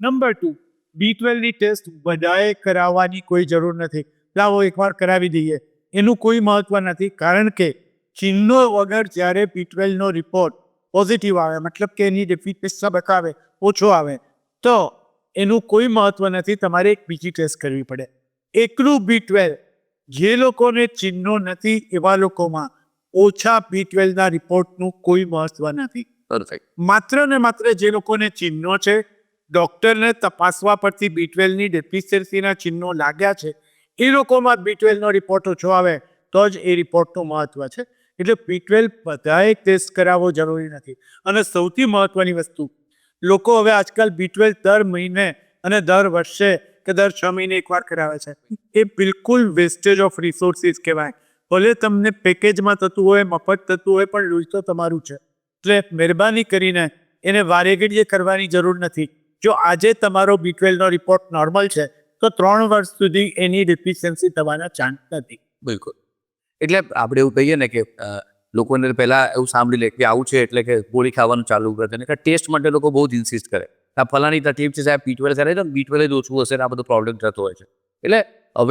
Number two B ટ્વેલ્વની test બધાએ કરાવવાની કોઈ જરૂર નથી. લાવો એકવાર કરાવી દઈએ. એનું કોઈ મહત્વ નથી કારણ કે ચિહ્નો વગર જ્યારે બી ટ્વેલ્વનો રિપોર્ટ પોઝિટિવ આવે મતલબ કે એની ડેફિશિયન્સી બતાવે ઓછો આવે તો એનું કોઈ મહત્વ નથી તમારે એક બીજી ટેસ્ટ કરવી પડે. એકલું બી ટ્વેલ્વ જે લોકોને ચિહ્નો નથી એવા લોકોમાં ઓછા બી ટ્વેલ્વના રિપોર્ટનું કોઈ મહત્વ નથી. માત્ર ને માત્ર જે લોકોને ચિહ્નો છે ડોક્ટરને તપાસવા પરથી બી ટ્વેલ્વની ડેફિશિયન્સીના ચિહ્નો લાગ્યા છે. એ લોકોમાં બી ટ્વેલ્વનો રિપોર્ટ ઓછો આવે તો જ એ રિપોર્ટનું મહત્ત્વ છે. એટલે બી ટ્વેલ્વ બધાએ ટેસ્ટ કરાવવો જરૂરી નથી. અને સૌથી મહત્ત્વની વસ્તુ, લોકો હવે આજકાલ બી ટ્વેલ્વ દર મહિને અને દર વર્ષે કે દર છ મહિને એકવાર કરાવે છે. એ બિલકુલ વેસ્ટેજ ઓફ રિસોર્સિસ કહેવાય. ભલે તમને પેકેજમાં થતું હોય, મફત થતું હોય, પણ લોહી તો તમારું છે. એટલે મહેરબાની કરીને એને વારેઘડીએ કરવાની જરૂર નથી. જો આજે તમારો બી ટ્વેલ્વનો રિપોર્ટ નોર્મલ છે, તો ત્રણ વર્ષ સુધી એની ડિફિશિયન્સી થવાના ચાન્સ નથી. બિલકુલ. એટલે આપણે એવું કહીએ ને કે લોકોને પહેલાં એવું સાંભળી લે કે આવું છે એટલે કે ગોળી ખાવાનું ચાલુ કરે છે. ટેસ્ટ માટે લોકો બહુ જ ઇન્સિસ્ટ કરે. આ ફલાની તકલીફ છે, સાહેબ બી ટ્વેલ્વ તો બી ટ્વેલ્વ જ ઓછું હશે આ બધો પ્રોબ્લેમ થતો હોય છે. એટલે